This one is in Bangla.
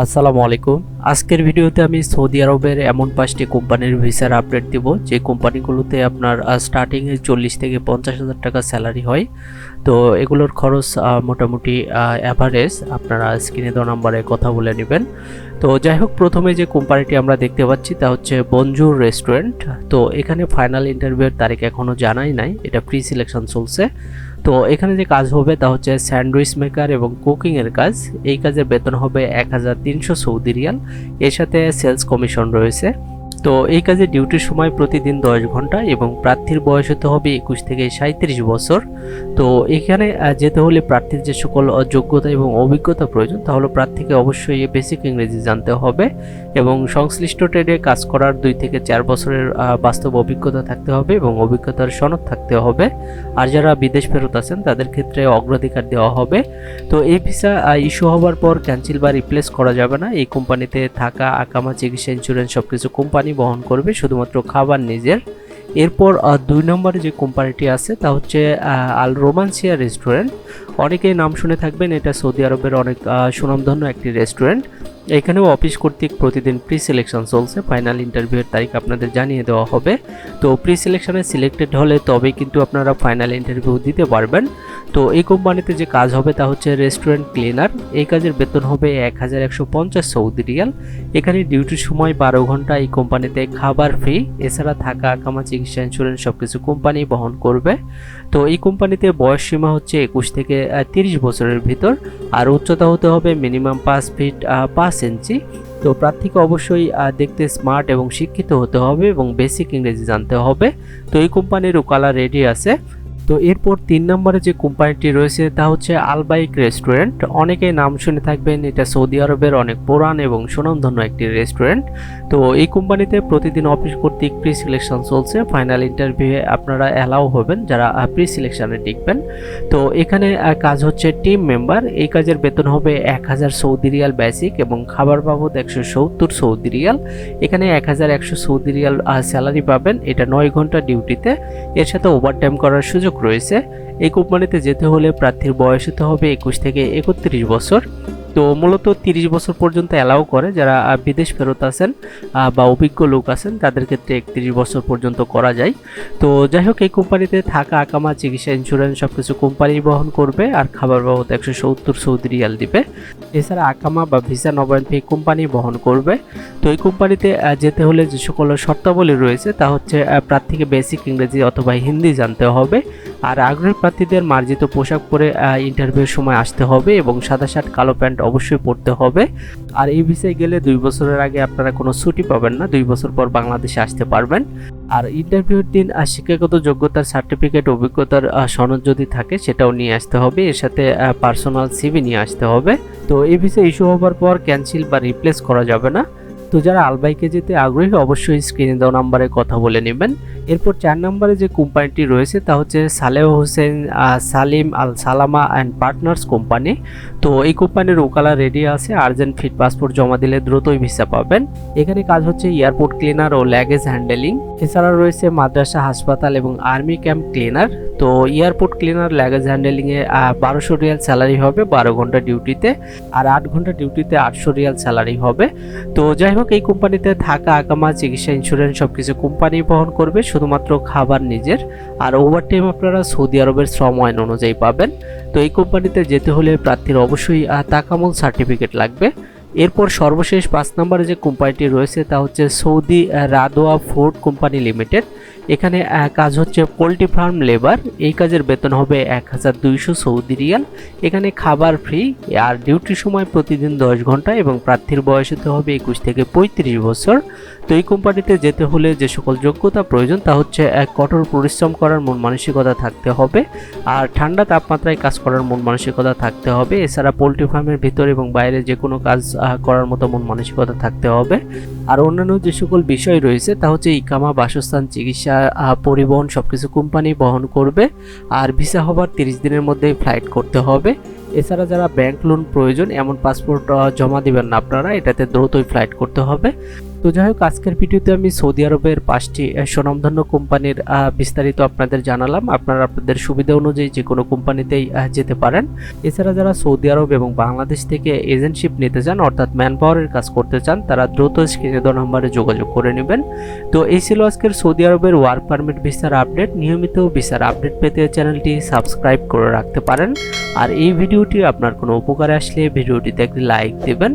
আসসালামু আলাইকুম। আজকের ভিডিওতে আমি সৌদি আরবের এমন পাঁচটি কোম্পানির ভিসার আপডেট দিব, যে কোম্পানিগুলোতে আপনার স্টার্টিংয়ে চল্লিশ থেকে পঞ্চাশ হাজার টাকা স্যালারি হয়। তো এগুলোর খরচ মোটামুটি অ্যাভারেজ আপনারা স্ক্রিনে দেওয়া নাম্বারে কথা বলে নেবেন। তো যাই হোক, প্রথমে যে কোম্পানিটি আমরা দেখতে পাচ্ছি, তা হচ্ছে বঞ্জুর রেস্টুরেন্ট তো এখানে ফাইনাল ইন্টারভিউয়ের তারিখ এখনও জানাই নাই, এটা প্রি সিলেকশন চলছে। তো এখানে যে কাজ হবে তা হচ্ছে স্যান্ডউইচ মেকার এবং কুকিং এর কাজ। এই কাজের বেতন হবে এক হাজার তিনশো সৌদি রিয়াল। এর সাথে সেলস কমিশন রয়েছে। তো এই কাজে ডিউটির সময় প্রতিদিন দশ ঘণ্টা এবং প্রার্থীর বয়স হতে হবে একুশ থেকে সাঁত্রিশ বছর। তো এখানে যেতে হলে প্রার্থীর যে সকল যোগ্যতা এবং অভিজ্ঞতা প্রয়োজন, তাহলে প্রার্থীকে অবশ্যই বেসিক ইংরেজি জানতে হবে এবং সংশ্লিষ্ট ট্রেডে কাজ করার দুই থেকে চার বছরের বাস্তব অভিজ্ঞতা থাকতে হবে এবং অভিজ্ঞতার সনদ থাকতে হবে। আর যারা বিদেশ ফেরত আছেন, তাদের ক্ষেত্রে অগ্রাধিকার দেওয়া হবে। তো এই ভিসা ইস্যু হওয়ার পর ক্যান্সেল বা রিপ্লেস করা যাবে না। এই কোম্পানিতে থাকা আকামা চিকিৎসা ইন্স্যুরেন্স সব কিছু কোম্পানি বহন করবে, শুধুমাত্র খাবার নিজের। এরপর দুই নম্বরে যে কোম্পানিটি আছে, তা হচ্ছে আল রোমান্সিয়া রেস্টুরেন্ট। অনেকেই নাম শুনে থাকবেন, এটা সৌদি আরবের অনেক সুনামধন্য একটি রেস্টুরেন্ট। এখানেও অফিস কর্তৃক প্রতিদিন প্রি সিলেকশন চলছে ফাইনাল ইন্টারভিউয়ের তারিখ আপনাদের জানিয়ে দেওয়া হবে। তো প্রি সিলেকশনে সিলেক্টেড হলে তবেই কিন্তু আপনারা ফাইনাল ইন্টারভিউ দিতে পারবেন। তো এই কোম্পানিতে যে কাজ হবে তা হচ্ছে রেস্টুরেন্ট ক্লিনার এই কাজের বেতন হবে এক হাজার একশো পঞ্চাশ সৌদি রিয়াল। এখানে ডিউটির সময় বারো ঘণ্টা। এই কোম্পানিতে খাবার ফ্রি এছাড়া থাকা আকামা চিকিৎসা ইন্স্যুরেন্স সব কিছু কোম্পানি বহন করবে। তো এই কোম্পানিতে বয়স সীমা হচ্ছে একুশ থেকে তিরিশ বছরের ভিতর। আর উচ্চতা হতে হবে মিনিমাম পাঁচ ফিট আহ, পাঁচ তো প্রার্থীকে অবশ্যই দেখতে স্মার্ট এবং শিক্ষিত হতে হবে এবং বেসিক ইংরেজি জানতে হবে। তো এই কোম্পানিরও কালার রেডি আছে। তো এরপর তিন নম্বরে যে কোম্পানিটি রয়েছে তা হচ্ছে আলবাইক রেস্টুরেন্ট। অনেকেই নাম শুনে থাকবেন, এটা সৌদি আরবের অনেক পুরান এবং সুনামধন্য একটি রেস্টুরেন্ট। তো এই কোম্পানিতে প্রতিদিন অফিস কর্তৃক প্রি সিলেকশন চলছে ফাইনাল ইন্টারভিউয়ে আপনারা অ্যালাউ হবেন যারা প্রি সিলেকশনে টিকবেন। তো এখানে কাজ হচ্ছে টিম মেম্বার এই কাজের বেতন হবে এক হাজার সৌদি রিয়াল বেসিক এবং খাবার বাবদ একশো সত্তর সৌদি রিয়াল। এখানে এক হাজার একশো সৌদি রিয়াল স্যালারি পাবেন, এটা নয় ঘণ্টা ডিউটিতে এর সাথে ওভারটাইম করার সুযোগ রয়েছে। এই কোম্পানিতে যেতে হলে প্রার্থীর বয়স হতে হবে একুশ থেকে একত্রিশ বছর। তো মূলত তিরিশ বছর পর্যন্ত অ্যালাউ করে যারা বিদেশ ফেরত আছেন বা অভিজ্ঞ লোক আছেন, তাদের ক্ষেত্রে একত্রিশ বছর পর্যন্ত করা যায়। তো যাই হোক, এই কোম্পানিতে থাকা, আকামা, চিকিৎসা ইন্স্যুরেন্স সব কিছু কোম্পানি বহন করবে আর খাবার বাবদ একশো সত্তর সৌদি রিয়াল দিবে। এছাড়া আকামা বা ভিসা নবায়ন ফি কোম্পানি বহন করবে। তো এই কোম্পানিতে যেতে হলে যে সকল শর্তাবলী রয়েছে, তা হচ্ছে প্রার্থীকে বেসিক ইংরেজি অথবা হিন্দি জানতে হবে। আর আগ্রহী প্রার্থীদের মার্জিত পোশাক পরে ইন্টারভিউর সময় আসতে হবে এবং সাদা শার্ট, কালো প্যান্ট অবশ্যই পড়তে হবে। আর এই ভিসায় গেলে দুই বছরের আগে আপনারা কোনো ছুটি পাবেন না, দুই বছর পর বাংলাদেশে আসতে পারবেন। আর ইন্টারভিউর দিন শিক্ষাগত যোগ্যতার সার্টিফিকেট অভিজ্ঞতার সনদ যদি থাকে সেটাও নিয়ে আসতে হবে। এর সাথে পার্সোনাল সিভি নিয়ে আসতে হবে। তো এই ভিসা ইস্যু হওয়ার পর ক্যান্সেল বা রিপ্লেস করা যাবে না। তো যারা আলবাইকে যেতে আগ্রহী, অবশ্যই স্ক্রিনে দেওয়া নাম্বারে কথা বলে নেবেন। এরপর চার নম্বরে যে কোম্পানিটি রয়েছে, তা হচ্ছে Saleh Hossain Salim Al Salama and partners company তো এই কোম্পানির ওকালা রেডি আছে আর্জেন্ট ফিট পাসপোর্ট জমা দিলে দ্রুতই ভিসা পাবেন। এখানে কাজ হচ্ছে এয়ারপোর্ট ক্লিনার ও ল্যাগেজ হ্যান্ডেলিং এছাড়া রয়েছে মাদ্রাসা, হাসপাতাল এবং আর্মি ক্যাম্প ক্লিনার তো এয়ারপোর্ট ক্লিনার ল্যাগেজ হ্যান্ডেলিংয়ে বারোশো রিয়াল স্যালারি হবে বারো ঘণ্টা ডিউটিতে আর আট ঘণ্টা ডিউটিতে আটশো রিয়াল স্যালারি হবে। তো যাই হোক এই কোম্পানিতে থাকা, আগামা, চিকিৎসা ইন্স্যুরেন্স সব কিছু কোম্পানি বহন করবে। শুধুমাত্র খাবার নিজের। আর ওভার টাইম আপনারা সৌদি আরবের শ্রম আইন অনুযায়ী পাবেন। তো এই কোম্পানিতে যেতে হলে প্রার্থীর অবশ্যই তাকামুল সার্টিফিকেট লাগবে। এরপর সর্বশেষ পাঁচ নম্বরে যে কোম্পানিটি রয়েছে তা হচ্ছে Saudi Radwa food company limited. এখানে কাজ হচ্ছে পোলট্রি ফার্ম লেবার। এই কাজের বেতন হবে এক হাজার দুইশো সৌদি রিয়াল। এখানে খাবার ফ্রি আর ডিউটির সময় প্রতিদিন দশ ঘণ্টা এবং প্রার্থীর বয়স হতে হবে একুশ থেকে পঁয়ত্রিশ বছর। তো এই কোম্পানিতে যেতে হলে যে সকল যোগ্যতা প্রয়োজন তা হচ্ছে এক কঠোর পরিশ্রম করার মন মানসিকতা থাকতে হবে আর ঠান্ডা তাপমাত্রায় কাজ করার মন মানসিকতা থাকতে হবে। এছাড়া পোলট্রি ফার্মের ভিতর এবং বাইরে যে কোনো কাজ করার মতো মন মানসিকতা থাকতে হবে। আর অন্যান্য যে সকল বিষয় রয়েছে, তা হচ্ছে ইকামা, বাসস্থান, চিকিৎসা পরিবহন সব কিছু কোম্পানি বহন করবে। আর ভিসা হবার তিরিশ দিনের মধ্যে ফ্লাইট করতে হবে। এছাড়া যারা ব্যাংক লোন প্রয়োজন, এমন পাসপোর্ট জমা দিবেন না আপনারা, এটাতে দ্রুতই ফ্লাইট করতে হবে। তো যাই হোক, আজকের ভিডিওতে আমি সৌদি আরবের পাঁচটি স্বনামধন্য কোম্পানির বিস্তারিত আপনাদের জানালাম। আপনারা আপনাদের সুবিধা অনুযায়ী যে কোনো কোম্পানিতেই যেতে পারেন। এছাড়া যারা সৌদি আরব এবং বাংলাদেশ থেকে এজেন্টশিপ নিতে চান, অর্থাৎ ম্যান পাওয়ারের কাজ করতে চান, তারা দ্রুত স্ক্রিনে দেওয়া নম্বরে যোগাযোগ করে নেবেন। তো এই ছিল আজকের সৌদি আরবের ওয়ার্ক পারমিট ভিসার আপডেট। নিয়মিত ভিসার আপডেট পেতে চ্যানেলটি সাবস্ক্রাইব করে রাখতে পারেন। আর এই ভিডিওটি আপনার কোনো উপকারে আসলে ভিডিওটিতে একটি লাইক দেবেন।